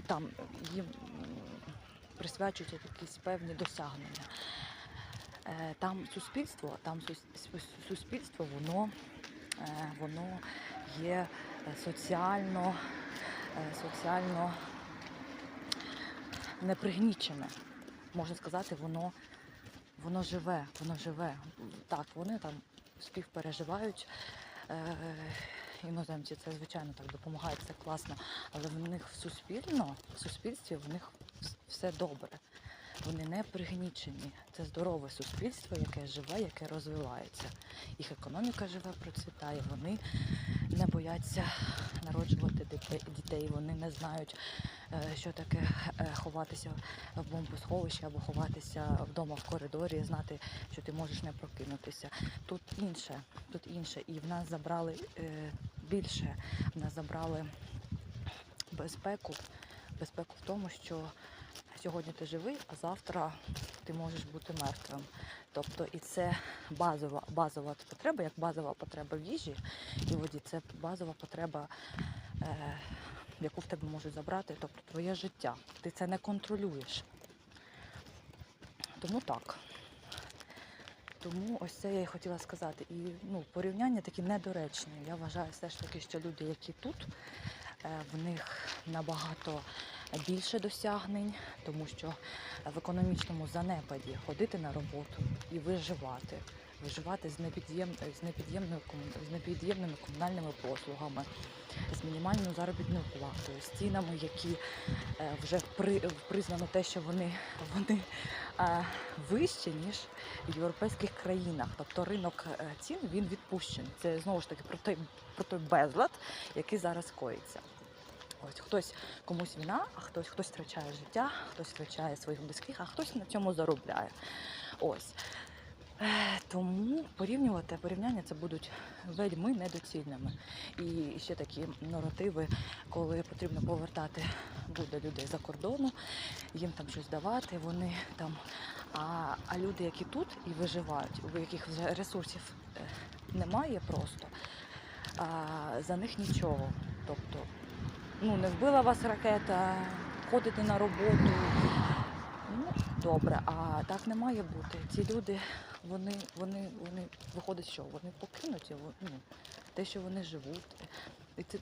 там їм м, присвячують якісь певні досягнення. Е, Там суспільство, там сус- сус- суспільство, воно, е, воно є е, соціально, соціально непригнічене. Можна сказати, воно, воно живе, воно живе. Так, вони там співпереживають. Іноземці це звичайно так допомагає, це класно. Але в них в суспільно, в суспільстві в них все добре. Вони не пригнічені. Це здорове суспільство, яке живе, яке розвивається. Їх економіка живе, процвітає. Вони не бояться народжувати дітей. Вони не знають, що таке е, ховатися в бомбосховищі або ховатися вдома в коридорі, знати, що ти можеш не прокинутися. Тут інше, тут інше. І в нас забрали е, більше. В нас забрали безпеку. Безпеку в тому, що сьогодні ти живий, а завтра ти можеш бути мертвим. Тобто і це базова, базова потреба, як базова потреба в їжі і воді, це базова потреба, е, яку в тебе можуть забрати, тобто твоє життя. Ти це не контролюєш. Тому так. Тому ось це я і хотіла сказати. І ну, порівняння такі недоречні. Я вважаю все ж таки, що люди, які тут, е, в них набагато більше досягнень, тому що в економічному занепаді ходити на роботу і виживати. Виживати з, непід'єм... з, непід'ємною кому- з непід'ємними комунальними послугами, з мінімальною заробітною платою, з цінами, які е, вже при... признано те, що вони, вони е, вищі, ніж в європейських країнах. Тобто ринок е, цін він відпущений. Це знову ж таки про той, про той безлад, який зараз коїться. Ось хтось комусь війна, а хтось хтось втрачає життя, хтось втрачає своїх близьких, а хтось на цьому заробляє. Ось. Тому порівнювати порівняння це будуть вельми недоцільними. І ще такі наративи, коли потрібно повертати буде людей за кордону, їм там щось давати, вони там. А, а люди, які тут і виживають, у яких вже ресурсів е, немає просто, а, за них нічого. Тобто, ну не вбила вас ракета, ходите на роботу. Ну, добре, а так не має бути. Ці люди, вони, вони, вони виходить, що вони покинуті, ну, те, що вони живуть,